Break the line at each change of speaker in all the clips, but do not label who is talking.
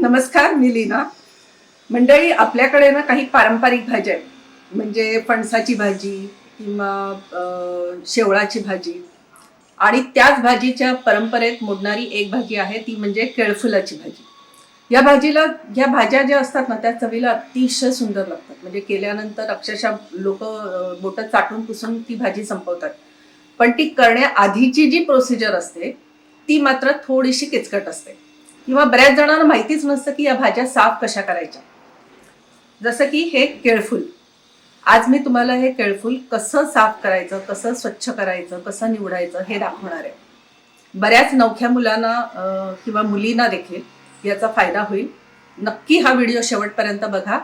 नमस्कार मी लीना. मंडळी आपल्याकडे ना काही पारंपरिक भाज्या आहेत. म्हणजे फणसाची भाजी किंवा शेवळाची भाजी. आणि त्याच भाजीच्या परंपरेत मोडणारी एक भाजी आहे ती म्हणजे केळफुलाची भाजी. या भाजीला या भाज्या ज्या असतात ना त्या चवीला अतिशय सुंदर लागतात. म्हणजे केल्यानंतर अक्षरशः लोक बोटं चाटून पुसून ती भाजी संपवतात. पण ती करण्याआधीची जी प्रोसिजर असते ती मात्र थोडीशी किचकट असते. किंवा बऱ्याच जणांना माहितीच नसतं की या भाज्या साफ कशा करायच्या. जसं की हे केळफूल. आज मी तुम्हाला हे केळफूल कसं साफ करायचं कसं स्वच्छ करायचं कसं निवडायचं हे दाखवणार आहे. बऱ्याच नवख्या मुलांना किंवा मुलींना देखील याचा फायदा होईल. नक्की हा व्हिडिओ शेवटपर्यंत बघा.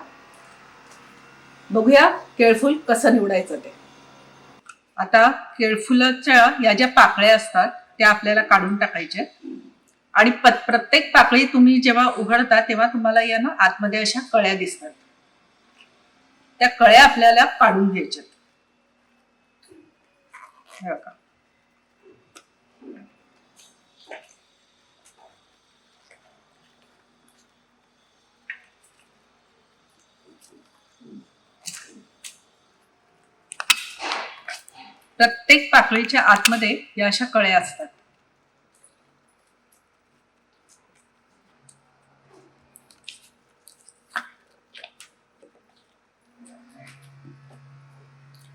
बघूया केळफूल कसं निवडायचं ते. आता केळफुलाच्या या ज्या पाकळ्या असतात त्या आपल्याला काढून टाकायच्या आणि प्रत्येक पाकळी तुम्ही जेव्हा उघडता तेव्हा तुम्हाला या ना आतमध्ये अशा कळ्या दिसतात. त्या कळ्या आपल्याला काढून घ्यायच्यात. प्रत्येक पाकळीच्या आतमध्ये या अशा कळ्या असतात.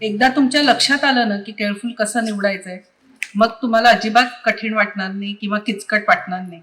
एकदा तुमच्या लक्षात आलं ना की केळफूल कसं निवडायचंय मग तुम्हाला अजिबात कठीण वाटणार नाही किंवा किचकट वाटणार नाही.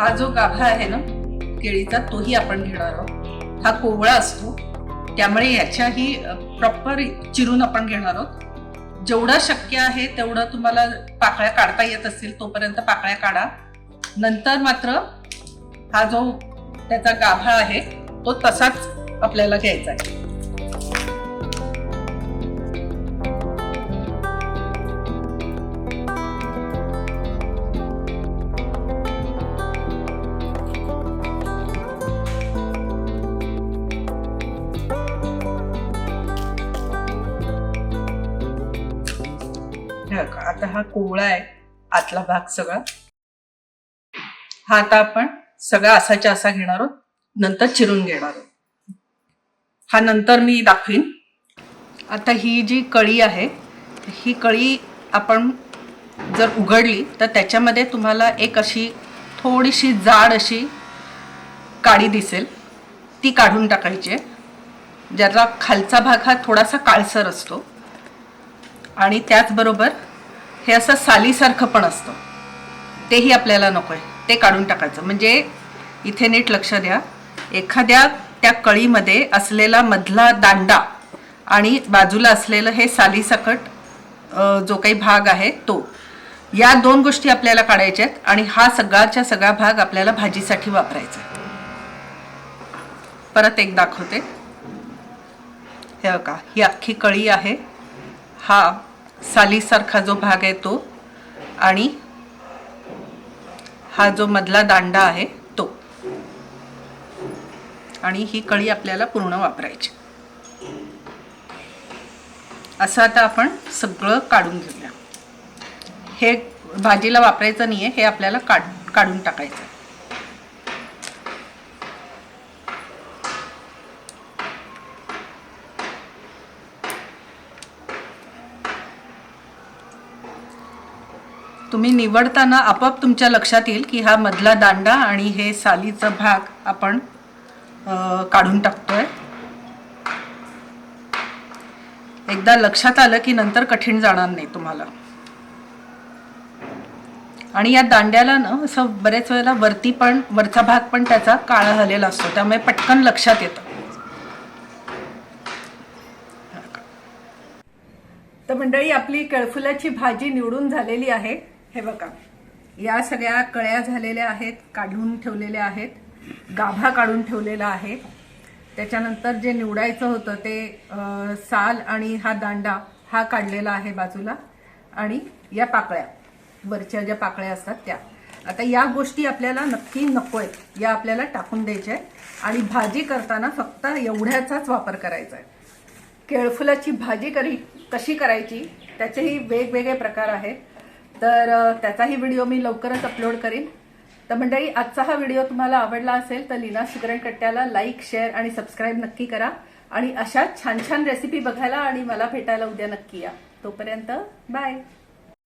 हा जो गाभा आहे ना केळीचा तोही आपण घेणार आहोत. हा कोवळा असतो. त्यामुळे याच्याही प्रॉपर चिरून आपण घेणार आहोत. जेवढं शक्य आहे तेवढं तुम्हाला पाकळ्या काढता येत असतील तोपर्यंत पाकळ्या काढा. नंतर मात्र हा जो त्याचा गाभा आहे तो तसाच आपल्याला घ्यायचा आहे. आता हा कोवळा आहे आतला भाग सगळा. हा आता आपण सगळा असाच्या असा घेणार आहोत नंतर चिरून घेणार आहोत. हा नंतर मी दाखवीन. आता ही जी कळी आहे ही कळी आपण जर उघडली तर त्याच्यामध्ये तुम्हाला एक अशी थोडीशी जाड अशी काडी दिसेल. ती काढून टाकायची आहे. ज्याचा खालचा भाग हा थोडासा काळसर असतो. आणि त्याचबरोबर हे असं सालीसारखं पण असतं. तेही आपल्याला नको आहे ते काढून टाकायचं. म्हणजे इथे नीट लक्ष द्या. एखाद्या त्या कळीमध्ये असलेला मधला दांडा आणि बाजूला असलेलं हे सालीसकट जो काही भाग आहे तो या दोन गोष्टी आपल्याला काढायच्या आहेत आणि हा सगळाच्या सगळा भाग आपल्याला भाजीसाठी वापरायचा परत एक दाखवते. हे का ही अख्खी कळी आहे. हा सालीसारखा जो भाग आहे तो आणि हा जो मधला दांडा आहे तो. आणि ही कळी आपल्याला पूर्ण वापरायची. असं आता आपण सगळं काढून घेऊया. हे भाजीला वापरायचं नाही आहे हे आपल्याला काढ काढून टाकायचं तुम्ही निवडताना आपोआप तुमच्या लक्षात येईल की हा मधला दांडा आणि हे सालीचा भाग आपण काढून टाकतोय. एकदा लक्षात आलं की नंतर कठीण जाणार नाही तुम्हाला. आणि या दांड्याला ना असं बरेच वेळेला वरती पण वरचा भाग पण त्याचा काळा झालेला असतो. त्यामुळे पटकन लक्षात येतं. तर मंडळी आपली कळफुलाची भाजी निवडून झालेली आहे. हे बघा या सगळ्या कळ्या झालेल्या आहेत काढून ठेवलेल्या आहेत गाभा काढून ठेवलेला आहे. त्याच्यानंतर जे निवडायचं होतं ते साल आणि हा दांडा हा काढलेला आहे बाजूला आणि या पाकळ्या वरच्या ज्या पाकळ्या असतात त्या. आता या गोष्टी आपल्याला नक्की नको आहेत या आपल्याला टाकून द्यायच्या आहेत. आणि भाजी करताना फक्त एवढ्याचाच वापर करायचा आहे. केळफुलाची भाजी करी कशी करायची त्याचेही वेगवेगळे प्रकार आहेत. तर त्याचाही व्हिडिओ मी लवकरच अपलोड करीन. तर मंडळी आजचा हा व्हिडिओ तुम्हाला आवडला असेल तर लीना सुगरण कट्ट्याला लाईक शेअर आणि सबस्क्राईब नक्की करा. आणि अशा छान छान रेसिपी बघायला आणि मला भेटायला उद्या नक्की या. तोपर्यंत बाय